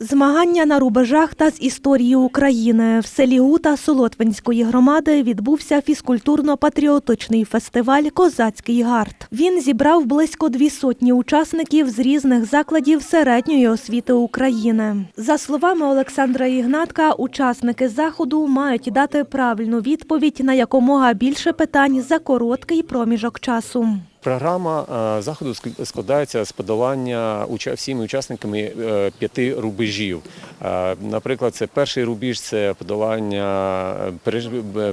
Змагання на рубежах та з історії України в селі Гута Солотвинської громади відбувся фізкультурно-патріотичний фестиваль Козацький гард. Він зібрав близько дві сотні учасників з різних закладів середньої освіти України. За словами Олександра Ігнатка, учасники заходу мають дати правильну відповідь на якомога більше питань за короткий проміжок часу. Програма е, заходу складається з подолання всіми учасниками е, п'яти рубежів. Е, Наприклад, це перший рубіж це подолання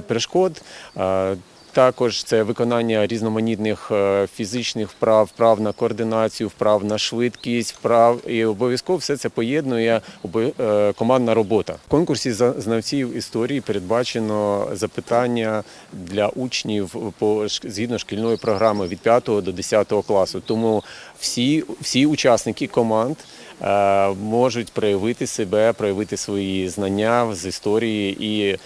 перешкод. Також це виконання різноманітних е, фізичних вправ, вправ на координацію, вправ на швидкість, вправ і обов'язково все це поєднує е, командна робота. В конкурсі знавців історії передбачено запитання для учнів по згідно шкільної програми від 5 до 10 класу. Тому всі, всі учасники команд е, можуть проявити себе, проявити свої знання з історії і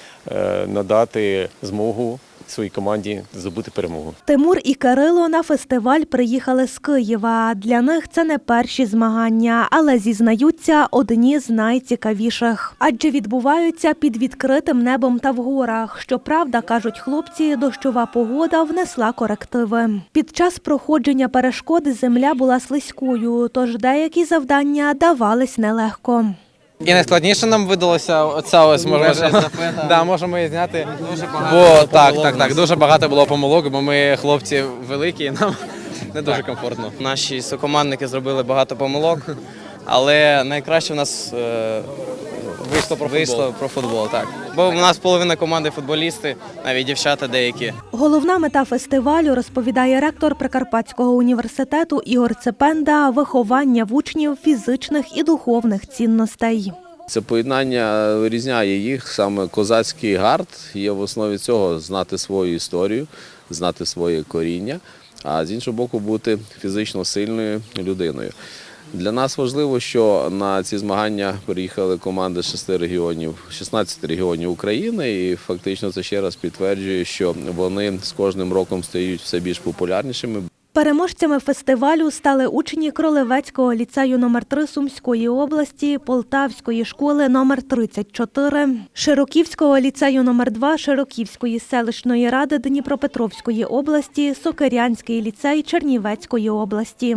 надати змогу своїй команді здобути перемогу. Тимур і Кирило на фестиваль приїхали з Києва. Для них це не перші змагання, але зізнаються одні з найцікавіших, адже відбуваються під відкритим небом та в горах. Щоправда, кажуть хлопці, дощова погода внесла корективи. Під час проходження перешкод земля була слизькою, тож деякі завдання давались нелегко. І найскладніше нам видалося оця ось можемо, да, можемо її зняти. Бо так, так, так. Дуже багато було помилок, бо ми хлопці великі, і нам не дуже комфортно. Наші сокомандники зробили багато помилок, але найкраще в нас е, Вийшло про вийшло футбол. про футбол. Так. Бо в нас половина команди футболісти, навіть дівчата деякі. Головна мета фестивалю, розповідає ректор Прикарпатського університету Ігор Цепенда, виховання в учнів фізичних і духовних цінностей. Це поєднання вирізняє їх. Саме козацький гард є в основі цього знати свою історію, знати своє коріння, а з іншого боку, бути фізично сильною людиною. Для нас важливо, що на ці змагання приїхали команди з 6 регіонів, 16 регіонів України, і фактично це ще раз підтверджує, що вони з кожним роком стають все більш популярнішими, Переможцями фестивалю стали учні Кролевецького ліцею номер 3 Сумської області, Полтавської школи номер 34, Широківського ліцею номер 2 Широківської селищної ради Дніпропетровської області, Сокирянський ліцей Чернівецької області.